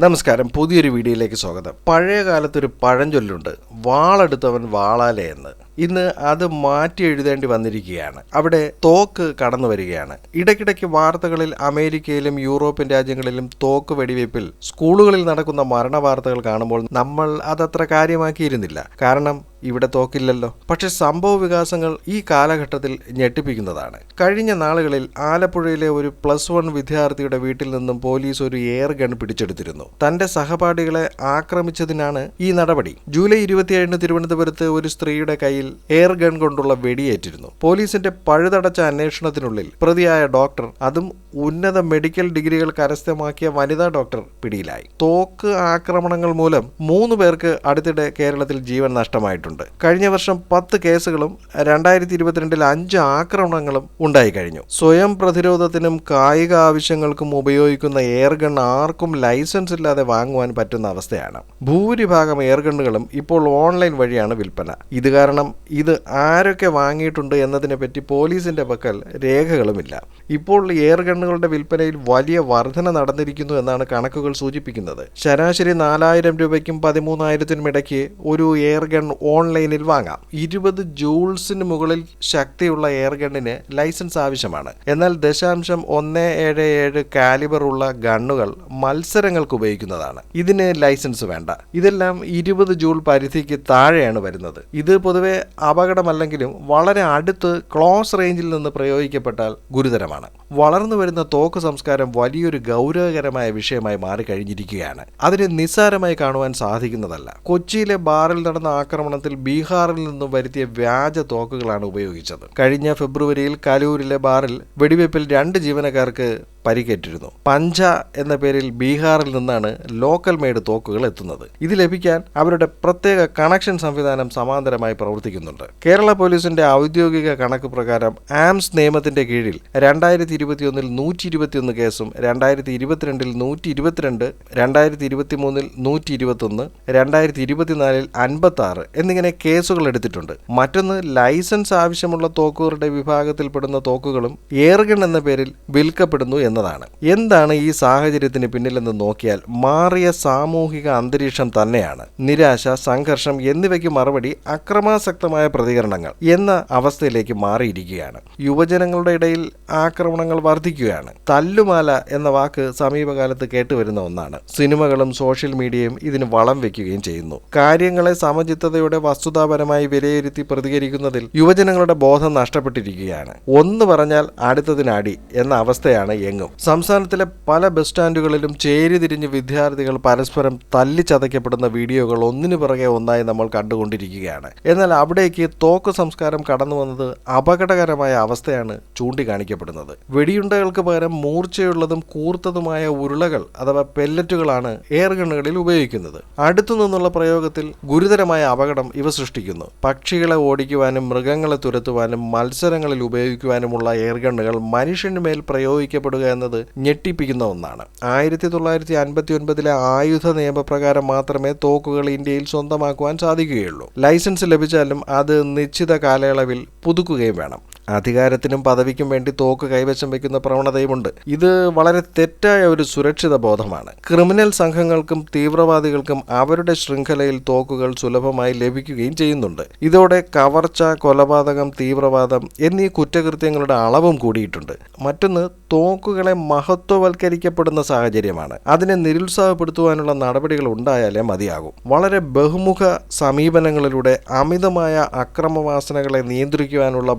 നമസ്കാരം. പുതിയൊരു വീഡിയോയിലേക്ക് സ്വാഗതം. പഴയ കാലത്തൊരു പഴഞ്ചൊല്ലുണ്ട്. വാളെടുത്തവൻ വാളാലേ എന്ന്. ഇന്ന് അത് മാറ്റി എഴുതേണ്ടി വന്നിരിക്കുകയാണ്. അവിടെ തോക്ക് കടന്നു വരികയാണ്. ഇടയ്ക്കിടയ്ക്ക് വാർത്തകളിൽ അമേരിക്കയിലും യൂറോപ്യൻ രാജ്യങ്ങളിലും തോക്ക് വെടിവയ്പിൽ സ്കൂളുകളിൽ നടക്കുന്ന മരണ വാർത്തകൾ കാണുമ്പോൾ നമ്മൾ അതത്ര കാര്യമാക്കിയിരുന്നില്ല. കാരണം ഇവിടെ തോക്കില്ലല്ലോ. പക്ഷെ സംഭവ വികാസങ്ങൾ ഈ കാലഘട്ടത്തിൽ ഞെട്ടിപ്പിക്കുന്നതാണ്. കഴിഞ്ഞ നാളുകളിൽ ആലപ്പുഴയിലെ ഒരു പ്ലസ് വൺ വിദ്യാർത്ഥിയുടെ വീട്ടിൽ നിന്നും പോലീസ് ഒരു എയർ ഗൺ പിടിച്ചെടുത്തിരുന്നു. തന്റെ സഹപാഠികളെ ആക്രമിച്ചതിനാണ് ഈ നടപടി. ജൂലൈ ഇരുപത്തിയേഴിന് തിരുവനന്തപുരത്ത് ഒരു സ്ത്രീയുടെ കയ്യിൽ എയർ ഗൺ കൊണ്ടുള്ള വെടിയേറ്റിരുന്നു. പോലീസിന്റെ പഴുതടച്ച അന്വേഷണത്തിനുള്ളിൽ പ്രതിയായ ഡോക്ടർ അതും ഉന്നത മെഡിക്കൽ ഡിഗ്രികൾ കരസ്ഥമാക്കിയ വനിതാ ഡോക്ടർ പിടിയിലായി. തോക്ക് ആക്രമണങ്ങൾ മൂലം മൂന്ന് പേർക്ക് അടുത്തിടെ കേരളത്തിൽ ജീവൻ നഷ്ടമായിട്ടുണ്ട്. കഴിഞ്ഞ വർഷം പത്ത് കേസുകളും രണ്ടായിരത്തി ഇരുപത്തിരണ്ടിൽ അഞ്ച് ആക്രമണങ്ങളും ഉണ്ടായി കഴിഞ്ഞു. സ്വയം പ്രതിരോധത്തിനും കായിക ആവശ്യങ്ങൾക്കും ഉപയോഗിക്കുന്ന എയർ ഗൺ ആർക്കും ലൈസൻസ് ഇല്ലാതെ വാങ്ങുവാൻ പറ്റുന്ന അവസ്ഥയാണ്. ഭൂരിഭാഗം എയർ ഗണ്ണുകളും ഇപ്പോൾ ഓൺലൈൻ വഴിയാണ് വിൽപ്പന. ഇത് കാരണം ഇത് ആരൊക്കെ വാങ്ങിയിട്ടുണ്ട് എന്നതിനെ പറ്റി പോലീസിന്റെ പക്കൽ രേഖകളുമില്ല. ഇപ്പോൾ എയർ ഗണ്ണുകളുടെ വിൽപ്പനയിൽ വലിയ വർധന നടന്നിരിക്കുന്നു എന്നാണ് കണക്കുകൾ സൂചിപ്പിക്കുന്നത്. ശരാശരി നാലായിരം രൂപയ്ക്കും പതിമൂന്നായിരത്തിനും ഇടയ്ക്ക് ഒരു എയർ ഗൺ ഓൺലൈനിൽ വാങ്ങാം. ഇരുപത് ജൂൾസിന് മുകളിൽ ശക്തിയുള്ള എയർ ഗണ്ണിന് ലൈസൻസ് ആവശ്യമാണ്. എന്നാൽ ദശാംശം ഒന്ന് ഏഴ് ഏഴ് കാലിബർ ഉള്ള ഗണ്ണുകൾ മത്സരങ്ങൾക്ക് ഉപയോഗിക്കുന്നതാണ്. ഇതിന് ലൈസൻസ് വേണ്ട. ഇതെല്ലാം ഇരുപത് ജൂൾ പരിധിക്ക് താഴെയാണ് വരുന്നത്. ഇത് പൊതുവെ അപകടമല്ലെങ്കിലും വളരെ അടുത്ത് ക്ലോസ് റേഞ്ചിൽ നിന്ന് പ്രയോഗിക്കപ്പെട്ടാൽ ഗുരുതരമാണ്. വളർന്നു വരുന്ന തോക്ക് സംസ്കാരം വലിയൊരു ഗൗരവകരമായ വിഷയമായി മാറിക്കഴിഞ്ഞിരിക്കുകയാണ്. അതിനെ നിസ്സാരമായി കാണുവാൻ സാധിക്കുന്നതല്ല. കൊച്ചിയിലെ ബാറിൽ നടന്ന ആക്രമണത്തിൽ ബീഹാറിൽ നിന്നും വരുത്തിയ വ്യാജ തോക്കുകളാണ് ഉപയോഗിച്ചത്. കഴിഞ്ഞ ഫെബ്രുവരിയിൽ കലൂരിലെ ബാറിൽ വെടിവയ്പിൽ രണ്ട് ജീവനക്കാർക്ക് പരിക്കേറ്റിരുന്നു. പഞ്ച എന്ന പേരിൽ ബീഹാറിൽ നിന്നാണ് ലോക്കൽ മെയ്ഡ് തോക്കുകൾ എത്തുന്നത്. ഇത് ലഭിക്കാൻ അവരുടെ പ്രത്യേക കണക്ഷൻ സംവിധാനം സമാന്തരമായി പ്രവർത്തിക്കുന്നുണ്ട്. കേരള പോലീസിന്റെ ഔദ്യോഗിക കണക്ക് പ്രകാരം ആംസ് നിയമത്തിന്റെ കീഴിൽ രണ്ടായിരത്തി ഇരുപത്തിയൊന്നിൽ നൂറ്റി ഇരുപത്തിയൊന്ന് കേസും രണ്ടായിരത്തി ഇരുപത്തിരണ്ടിൽ നൂറ്റി ഇരുപത്തിരണ്ട് രണ്ടായിരത്തി ഇരുപത്തി മൂന്നിൽ നൂറ്റി ഇരുപത്തൊന്ന് രണ്ടായിരത്തി ഇരുപത്തിനാലിൽ അൻപത്തി ആറ് എന്നിങ്ങനെ കേസുകൾ എടുത്തിട്ടുണ്ട്. മറ്റൊന്ന് ലൈസൻസ് ആവശ്യമുള്ള തോക്കുകളുടെ വിഭാഗത്തിൽപ്പെടുന്ന തോക്കുകളും എയർഗൺ എന്ന പേരിൽ വിൽക്കപ്പെടുന്നു എന്നതാണ്. എന്താണ് ഈ സാഹചര്യത്തിന് പിന്നിലെന്ന് നോക്കിയാൽ മാറിയ സാമൂഹിക അന്തരീക്ഷം തന്നെയാണ്. നിരാശ സംഘർഷം എന്നിവയ്ക്ക് മറുപടി അക്രമാസക്തമായ പ്രതികരണങ്ങൾ എന്ന അവസ്ഥയിലേക്ക് മാറിയിരിക്കുകയാണ്. യുവജനങ്ങളുടെ ഇടയിൽ ആക്രമണങ്ങൾ വർദ്ധിക്കുകയാണ് തല്ലുമാല എന്ന വാക്ക് സമീപകാലത്ത് കേട്ടുവരുന്ന ഒന്നാണ്. സിനിമകളും സോഷ്യൽ മീഡിയയും ഇതിന് വളം വെക്കുകയും ചെയ്യുന്നു. കാര്യങ്ങളെ സമചിത്തതയോടെ വസ്തുതാപരമായി വിലയിരുത്തി പ്രതികരിക്കുന്നതിൽ യുവജനങ്ങളുടെ ബോധം നഷ്ടപ്പെട്ടിരിക്കുകയാണ്. ഒന്ന് പറഞ്ഞാൽ അടുത്തതിനടി എന്ന അവസ്ഥയാണ് എങ്ങും സംസ്ഥാനത്തിലെ പല ബസ് സ്റ്റാൻഡുകളിലും ചേരിതിരിഞ്ഞ് വിദ്യാർത്ഥികൾ പരസ്പരം തല്ലിച്ചതയ്ക്കപ്പെടുന്ന വീഡിയോകൾ ഒന്നിനു പിറകെ ഒന്നായി നമ്മൾ കണ്ടുകൊണ്ടിരിക്കുകയാണ്. എന്നാൽ അവിടേക്ക് തോക്ക് സംസ്കാരം കടന്നു വന്നത് അപകടകരമായ അവസ്ഥയാണ് ചൂണ്ടിക്കാണിക്കപ്പെടുന്നത്. വെടിയുണ്ടകൾക്ക് പകരം മൂർച്ചയുള്ളതും കൂർത്തതുമായ ഉരുളകൾ അഥവാ പെല്ലറ്റുകളാണ് എയർ ഗണ്ണുകളിൽ ഉപയോഗിക്കുന്നത്. അടുത്തു നിന്നുള്ള പ്രയോഗത്തിൽ ഗുരുതരമായ അപകടം ഇവ സൃഷ്ടിക്കുന്നു. പക്ഷികളെ ഓടിക്കുവാനും മൃഗങ്ങളെ തുരത്തുവാനും മത്സരങ്ങളിൽ ഉപയോഗിക്കുവാനുമുള്ള എയർ ഗണ്ണുകൾ മനുഷ്യന് മേൽ പ്രയോഗിക്കപ്പെടുക എന്നത് ഞെട്ടിപ്പിക്കുന്ന ഒന്നാണ്. ആയിരത്തി തൊള്ളായിരത്തി അൻപത്തി ഒൻപതിലെ ആയുധ നിയമപ്രകാരം മാത്രമേ തോക്കുകൾ ഇന്ത്യയിൽ സ്വന്തമാക്കുവാൻ സാധിക്കുകയുള്ളൂ. ലൈസൻസ് ലഭിച്ചാലും അത് നിശ്ചിത കാലയളവിൽ പുതുക്കുകയും വേണം. അധികാരത്തിനും പദവിക്കും വേണ്ടി തോക്ക് കൈവശം വയ്ക്കുന്ന പ്രവണതയുമുണ്ട്. ഇത് വളരെ തെറ്റായ ഒരു സുരക്ഷിത ബോധമാണ്. ക്രിമിനൽ സംഘങ്ങൾക്കും തീവ്രവാദികൾക്കും അവരുടെ ശൃംഖലയിൽ തോക്കുകൾ സുലഭമായി ലഭിക്കുകയും ചെയ്യുന്നുണ്ട്. ഇതോടെ കവർച്ച കൊലപാതകം തീവ്രവാദം എന്നീ കുറ്റകൃത്യങ്ങളുടെ അളവും കൂടിയിട്ടുണ്ട്. മറ്റൊന്ന് തോക്കുകളെ മഹത്വവൽക്കരിക്കപ്പെടുന്ന സാഹചര്യമാണ്. അതിനെ നിരുത്സാഹപ്പെടുത്തുവാനുള്ള നടപടികൾ ഉണ്ടായാലേ മതിയാകും. വളരെ ബഹുമുഖ സമീപനങ്ങളിലൂടെ അമിതമായ അക്രമവാസനകളെ നിയന്ത്രിക്കുവാനുള്ള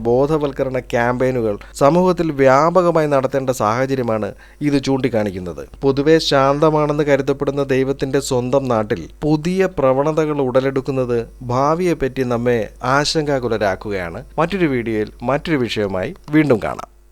ബോധവൽക്കരണ ക്യാമ്പയിനുകൾ സമൂഹത്തിൽ വ്യാപകമായി നടത്തേണ്ട സാഹചര്യമാണ് ഇത് ചൂണ്ടിക്കാണിക്കുന്നത്. പൊതുവെ ശാന്തമാണെന്ന് കരുതപ്പെടുന്ന ദൈവത്തിന്റെ സ്വന്തം നാട്ടിൽ പുതിയ പ്രവണതകൾ ഉടലെടുക്കുന്നത് ഭാവിയെപ്പറ്റി നമ്മെ ആശങ്കാകുലരാക്കുകയാണ്. മറ്റൊരു വീഡിയോയിൽ മറ്റൊരു വിഷയവുമായി വീണ്ടും കാണാം.